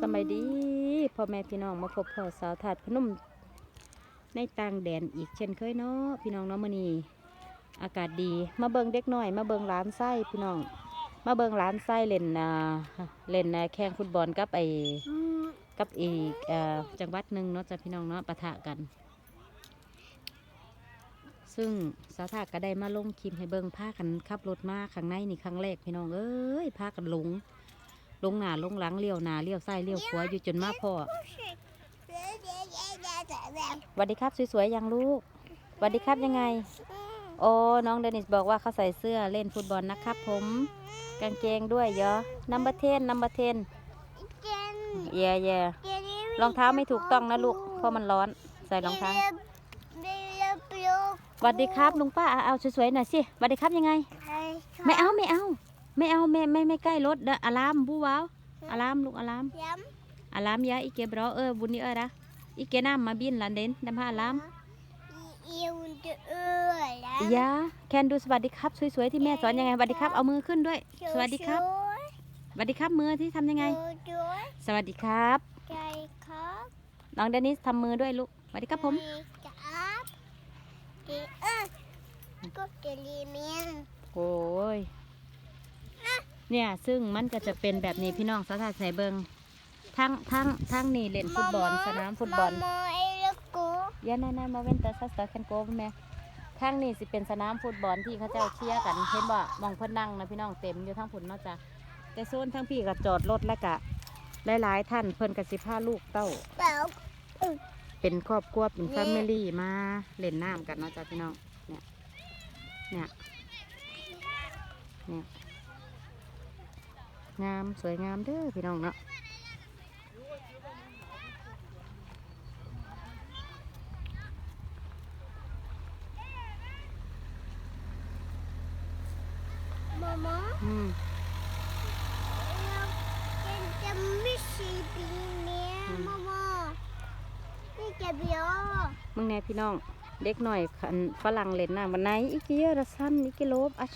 สมัยดีพ่อแม่พี่น้องมาพบพ่อสาวถาดพนมในต่างแดนอีกเช่นเคยเนาะพี่น้องเนาะมื้อนี้อากาศดี มาเบิงเด็กน้อย มาเบิงร้านไส้พี่น้อง มาเบิงร้านไส้เล่นอ่าเล่นแข่งฟุตบอลกับไอกับอีกเอ่อจังหวัดหนึ่งเนาะจ้ะพี่น้องเนาะปะทะกัน ซึ่งสาวถาก็ได้มาลงคลิปให้เบิงพากันขับรถมาข้างในนี่ครั้งแรกพี่น้องเอ้ยพากันหลง ลงหน้าลงหลังเลี้ยวหน้าเลี้ยวซ้ายเลี้ยวขวาอยู่จนมาพ่อสวัสดีครับสวยๆยังลูกสวัสดีครับยังไง โอ้น้องเดนิสบอกว่าเขาใส่เสื้อเล่นฟุตบอลนะครับผมกางเกงด้วยเยอะนัมเบอร์เทนนัมเบอร์เทนเย่เย่รองเท้าไม่ถูกต้องนะลูกเพราะมันร้อนใส่รองเท้าสวัสดีครับลุงป้าเอาเอาสวยๆหน่อยสิสวัสดีครับยังไง ไม่เอาไม่เอา ไม่เอาไม่ไม่ไม่ใกล้รถเด้ออะลามบูว้าวอะลามลูกอะลาม ย้อะลามยาอีเกบรอเออบุญนี่เออระอีเกน้ำมาบินลันเดนดำพาอะลามำอีอุ่นจะเอื้อแล้วยาแคนดูสวัสดีครับสวยๆที่แม่สอนยังไงสวัสดีครับเอามือขึ้นด้วย สวัสดีครับสวัสดีครับมือที่ทำยังไงช่วยสวัสดีครับ ใจครับน้องเดนิสทำมือด้วยลูกสวัสดีครับผมครับดีเออก็จะรีเมียนโอ้ย เนี่ยซึ่งมันก็จะเป็นแบบนี้พี่น้องสาธารณใส่เบิงทั้งทั้งทั้งนี่เล่นฟุตบอลสนามฟุตบอลมามาไอ้ลูกกูยานานามาเว้นแต่ซัสเตอร์แคนโกแม่ข้างนี้สิเป็นสนามฟุตบอลที่เขาเจ้าเชียร์กันเห็นบ่มองเพิ่นนั่งนะพี่น้องเต็มอยู่ทั้งผุนเนาะจ้ะแต่โซนทั้งพี่ก็จอดรถแล้วก็หลายๆท่านเพิ่นก็สิพาลูกเต้าเปล่าเป็นครอบครัวเป็นแฟมิลี่มาเล่นน้ำกันเนาะจ้ะพี่น้องเนี่ยเนี่ยเนี่ย งามสวยงามเด้อพี่น้องเนาะมามาอืมเราจะไม่ชีปีเนี้ยอืมมามานี่จะเบี้ยวมึงแน่พี่น้อง เด็กหน่อยคันฝรั่งเล่นน้ำวันไหนอีกเยอะละสั้นอีกกิโลบอัช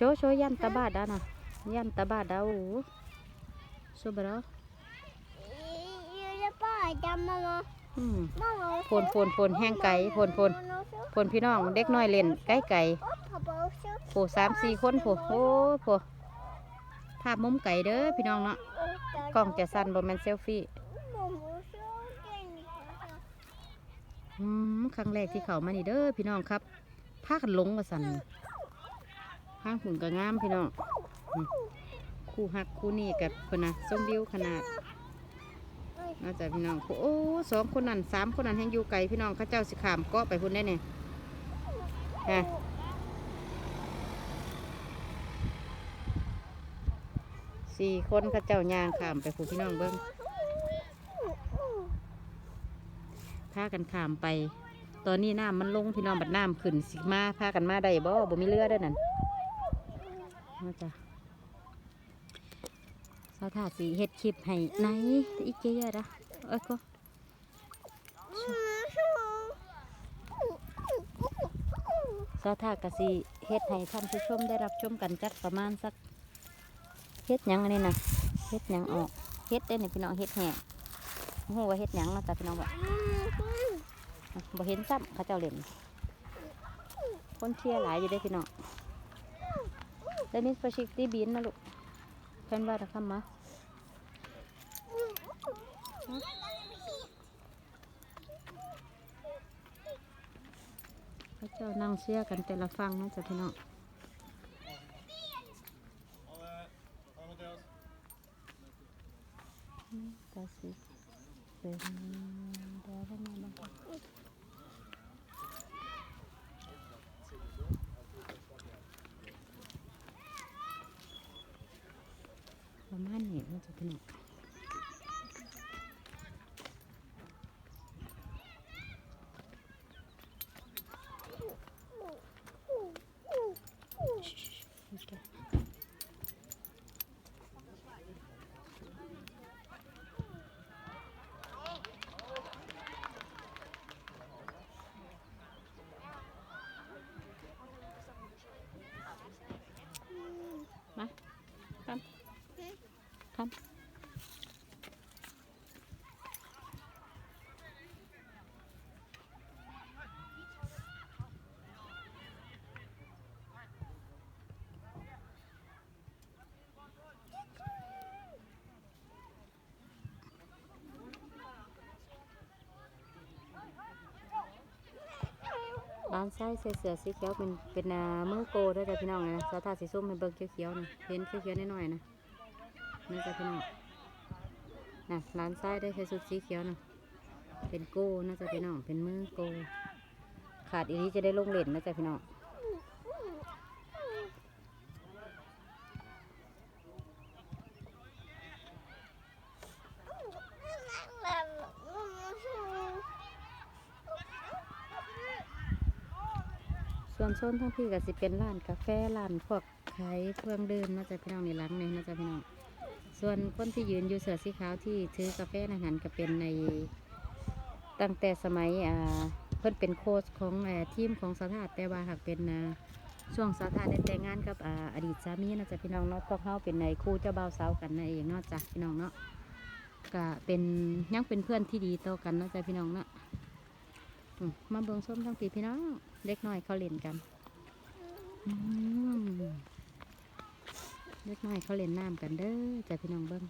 โชว์โชว์ยันตาบาดานะยันตาบาดาโอ้โชว์บรอยูจะป้าจำมามาอืมมามาโพนโพนโพนแห้งไก่โพนโพนโพนพี่น้องเด็กน้อยเล่นไก่ไก่โผสามสี่คนโผโอ้โผภาพมุมไก่เด้อพี่น้องเนาะกล้องจะสั้นบ่แมนเซลฟี่อืมครั้งแรกที่เขามานี่เด้อพี่น้องครับพากันหลงมาสั่น ข้างหุ่นก็งามพี่น้องคู่หักคู่นี่กับคนนะส้มวิวขนาดน่าจะพี่น้องโอ้สองคนนั้นสามคนนั้นแห่งอยู่ไกลพี่น้องข้าเจ้าสิขามเกาะไปพุ่นได้เนี่ยฮะสี่คนข้าเจ้ายางขามไปพุ่นพี่น้องเบิ้งพากันขามไป ตอนนี้น้ำมันลงพี่น้องบัดน้ำขึ้นสิมาพากันมาได้บ่บ่มีเรือเด้อนั่น มาจ้ะสาวถาสีเฮ็ดคลิปให้ไหนอีกเยอะๆนะเอ้ยก็สาวถากะสีเฮ็ดให้ท่านผู้ชมได้รับชมกันจักประมาณสักเฮ็ดยังอันนี้นะเฮ็ดยังออกเฮ็ดได้อนี่พี่น้องเฮ็ดแห้งโอ้โหว่าเฮ็ดยังเนาะจ้ะพี่น้องบ่บ่เห็นซ้ำเขาเจ้าเล่นคนเชียร์หลายอยู่ได้พี่น้อง เดนิสปาชิกตีบินนะลูกแพนว่าจะคำมาเขาเจ้านั่งเชียร์กันแต่ละฟังนาะจ๊ะพี่น้อง กาสิเป็นเดี๋ยวได้มาบ้าง ประ มาณนี้มันจะเป็นมา คันร้านไส้ใส่เสือสีเขียวเป็นเป็นมือโกด้วยจ้ะพี่น้องนะสาธาสีส้มให้เบิ่งเขียวๆนะเห็นเขียวๆน้อยนะ นี่จ้ะพี่น้องนะร้านไส้ได้ใส่ชุดสีเขียวนะเป็นโก้นะจ๊ะพี่น้องเป็นมือโก้ขาดอีนี้จะได้ลงเล่นนะจ๊ะพี่น้องส่วนโซนทั้งพี่ก็สิเป็นร้านกาแฟร้านพวกขายเครื่องดื่มนะจ๊ะพี่น้องในร้านนี้นะจ๊ะพี่น้อง ส่วนคนที่ยืนอยู่เสือสีขาวที่ถือกาแฟอาหารก็เป็นในตั้งแต่สมัยเพิ่นเป็นโค้ชของอทีมของสาธาแต่ว่าหากเป็นช่วงสาธาได้แต่งงานกับออดีตสามีนะจ๊ะพี่น้องเนาะพวกเขาเป็นในคู่เจ้าบ่าวสาวกันนั่นเองเนาะจ้ะพี่น้องเนาะก็เป็นยังเป็นเพื่อนที่ดีต่อกันเนาะจ้ะพี่น้องเนาะมมาเบิ่งส้มทั้งปีพี่น้องเล็กน้อยเขาเล่นกันอืม เล็กน้อยเขาเล่นน้ำกันเด้อจ้ะพี่น้องเบิ้ง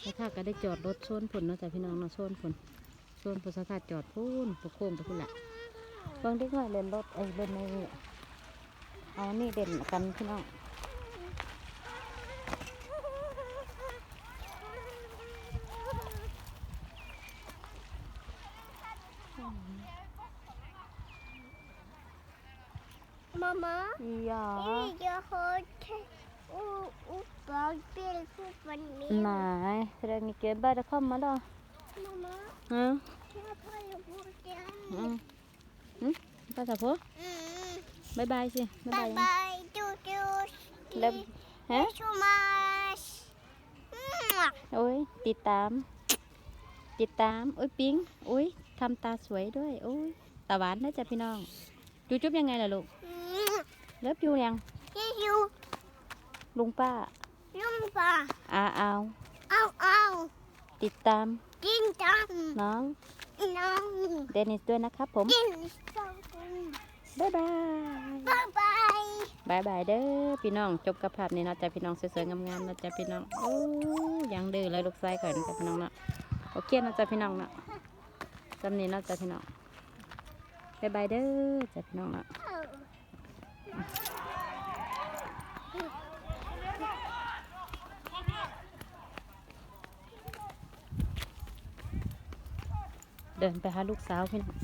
แล้วถ้าก็ได้จอดรถโซนผลเนาะจ้ะพี่น้องเนาะโซนผลโซนผลสถานจอดพูนประโค้งไปพุ่นละเบิ้งเด็กน้อยเล่นรถไอ้ยเล่นในเอานี่เด่นกันพี่น้อง Mamma, อีหยา jag har uppbagbild på panelen. ไหนแสด งมีเกมบ้าจะเข้ามาดอ Mamma, ฮะ jag tar ju bort อื den. มอืมป้าสาวพ่อ Mm. บายบายสิบาย Bye บาย bye, Dodo. แล้วฮะ Tack så mycket. Mwah. โอ้ยติดตาม ติดตามโอ้ยปิงโอ้ยทำตาสวยด้วยโอ้ยตาหวานนะจ๊ะพี่น้อง จูจุ๊บยังไงล่ะลูก Mwah. เลิฟยูยัง Hejo, ลุงป้า rumpa. อาเอา Au, au. ติดตาม Din dam. น้อง Nom. เดนิสด้วยนะครับผม Din dam. บ๊ายบาย Bye bye. บายบายเด้อพี่น้องจบกับภาพนี้เนาะจ๊ะพี่น้องสวยๆงามๆเนาะจ๊ะพี่น้องโอ้ยังดื้อเลยลูกชายข่อยเนาะจ๊ะพี่น้องเนาะโอเคเนาะจ๊ะพี่น้องเนาะจำนี้เนาะจ๊ะพี่น้องบายบายเด้อจ๊ะพี่น้องเนาะ เดินไปหาลูกสาวพี่น้อง